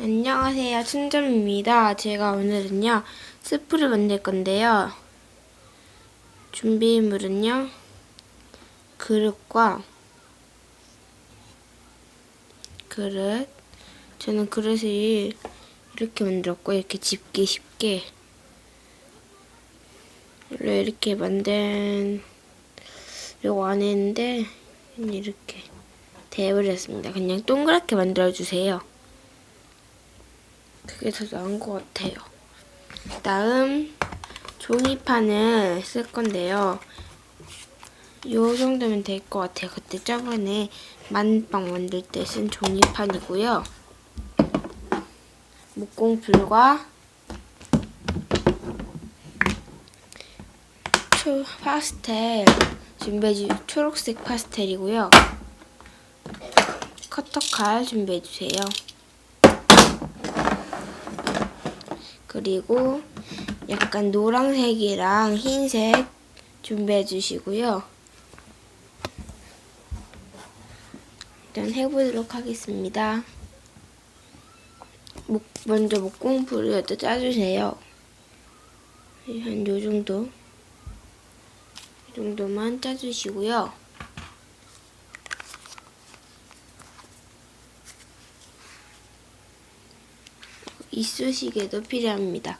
안녕하세요. 춘점입니다. 제가 오늘은요, 스프를 만들 건데요. 준비물은요, 그릇과 그릇. 저는 그릇을 이렇게 만들었고, 이렇게 집기 쉽게. 이렇게 만들려고 안 했는데, 이렇게 돼버렸습니다. 그냥 동그랗게 만들어주세요. 그게 더 나은 것 같아요. 다음 종이판을 쓸 건데요. 요 정도면 될 것 같아요. 그때 저번에 만빵 만들 때 쓴 종이판이고요. 목공풀과 초 파스텔 준비해 주 초록색 파스텔이고요. 커터칼 준비해 주세요. 그리고 약간 노란색이랑 흰색 준비해 주시고요. 일단 해보도록 하겠습니다. 목, 먼저 목공풀을 여기다 짜주세요. 한 요 정도. 이 정도만 짜주시고요. 이쑤시개도 필요합니다.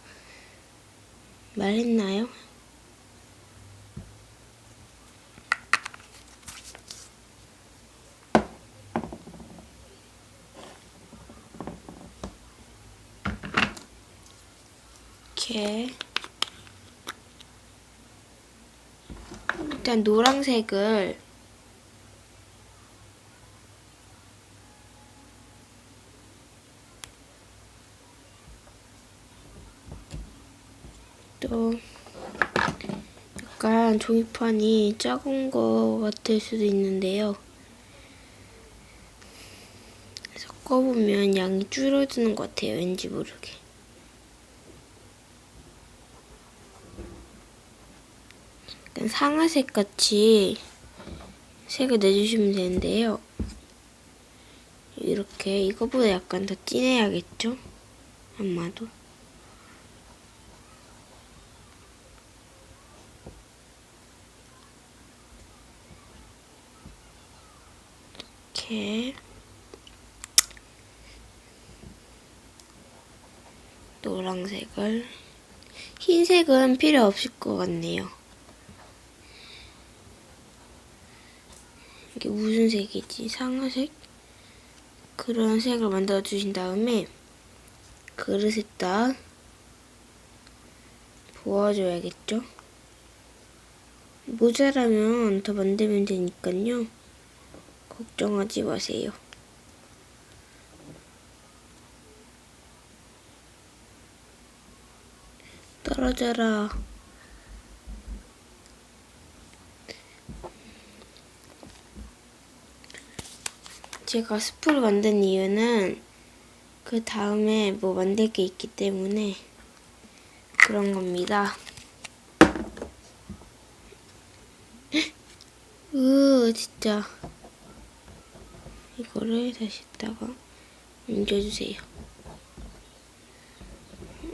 말했나요? 이렇게 일단 노란색을 또 약간 종이판이 작은 거 같을 수도 있는데요. 섞어보면 양이 줄어드는 것 같아요. 왠지 모르게. 약간 상아색 같이 색을 내주시면 되는데요. 이렇게 이거보다 약간 더 진해야겠죠? 아마도. 이렇게 노란색을 흰색은 필요 없을 것 같네요. 이게 무슨 색이지? 상아색? 그런 색을 만들어 주신 다음에 그릇에다 부어줘야겠죠? 모자라면 더 만들면 되니까요. 걱정하지 마세요. 떨어져라. 제가 스프를 만든 이유는 그 다음에 뭐 만들 게 있기 때문에 그런 겁니다. 으, 진짜. 이거를 다시 다가 옮겨주세요.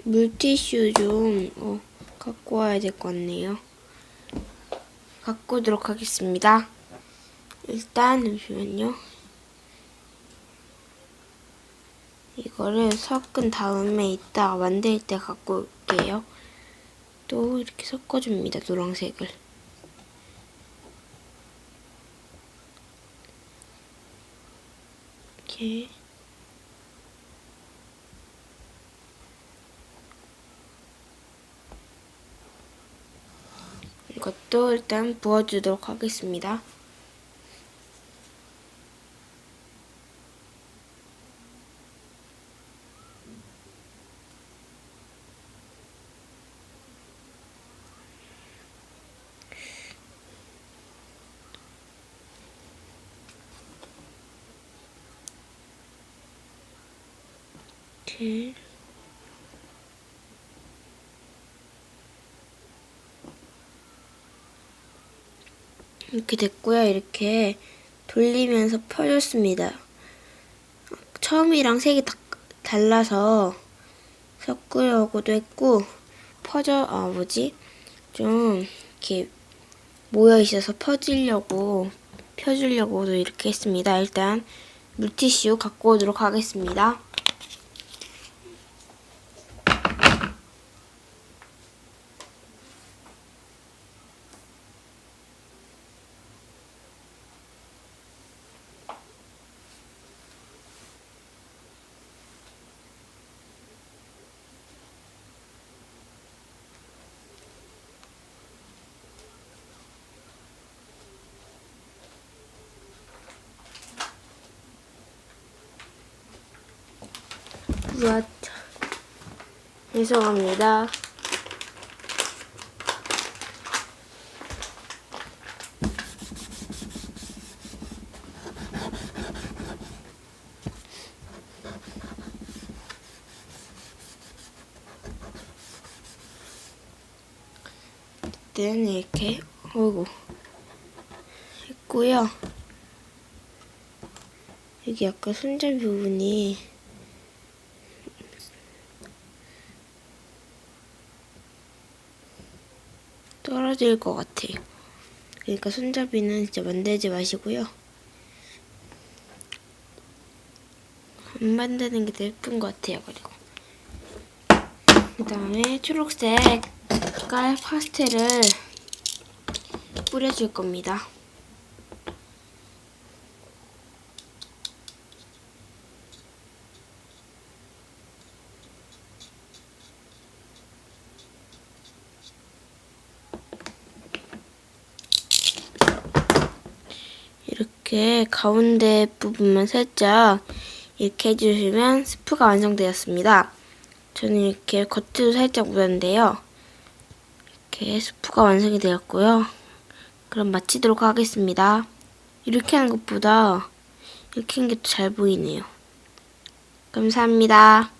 물티슈 좀 어, 갖고 와야 될 것 같네요. 갖고 오도록 하겠습니다. 일단 잠시만요. 이거를 섞은 다음에 이따 만들 때 갖고 올게요. 또 이렇게 섞어줍니다. 노란색을. 이렇게 이것도 일단 부어주도록 하겠습니다. 이렇게 이렇게 됐고요. 이렇게 돌리면서 펴줬습니다. 처음이랑 색이 다, 잘라서 섞으려고도 했고 퍼져 아 뭐지 좀 이렇게 모여 있어서 퍼지려고 펴주려고도 이렇게 했습니다. 일단 물티슈 갖고 오도록 하겠습니다. 우와, 죄송합니다. 어쨌든 이렇게 어이구 했고요. 여기 아까 손잡이 부분이 떨어질 것 같아요. 그러니까 손잡이는 진짜 만들지 마시고요. 안 만드는 게 더 예쁜 것 같아요. 그리고 그 다음에 초록색 깔 파스텔을 뿌려줄 겁니다. 이렇게 가운데 부분만 살짝 이렇게 해주시면 스프가 완성되었습니다. 저는 이렇게 겉에도 살짝 묻었는데요. 이렇게 스프가 완성이 되었고요. 그럼 마치도록 하겠습니다. 이렇게 하는 것보다 이렇게 하는 게 더 잘 보이네요. 감사합니다.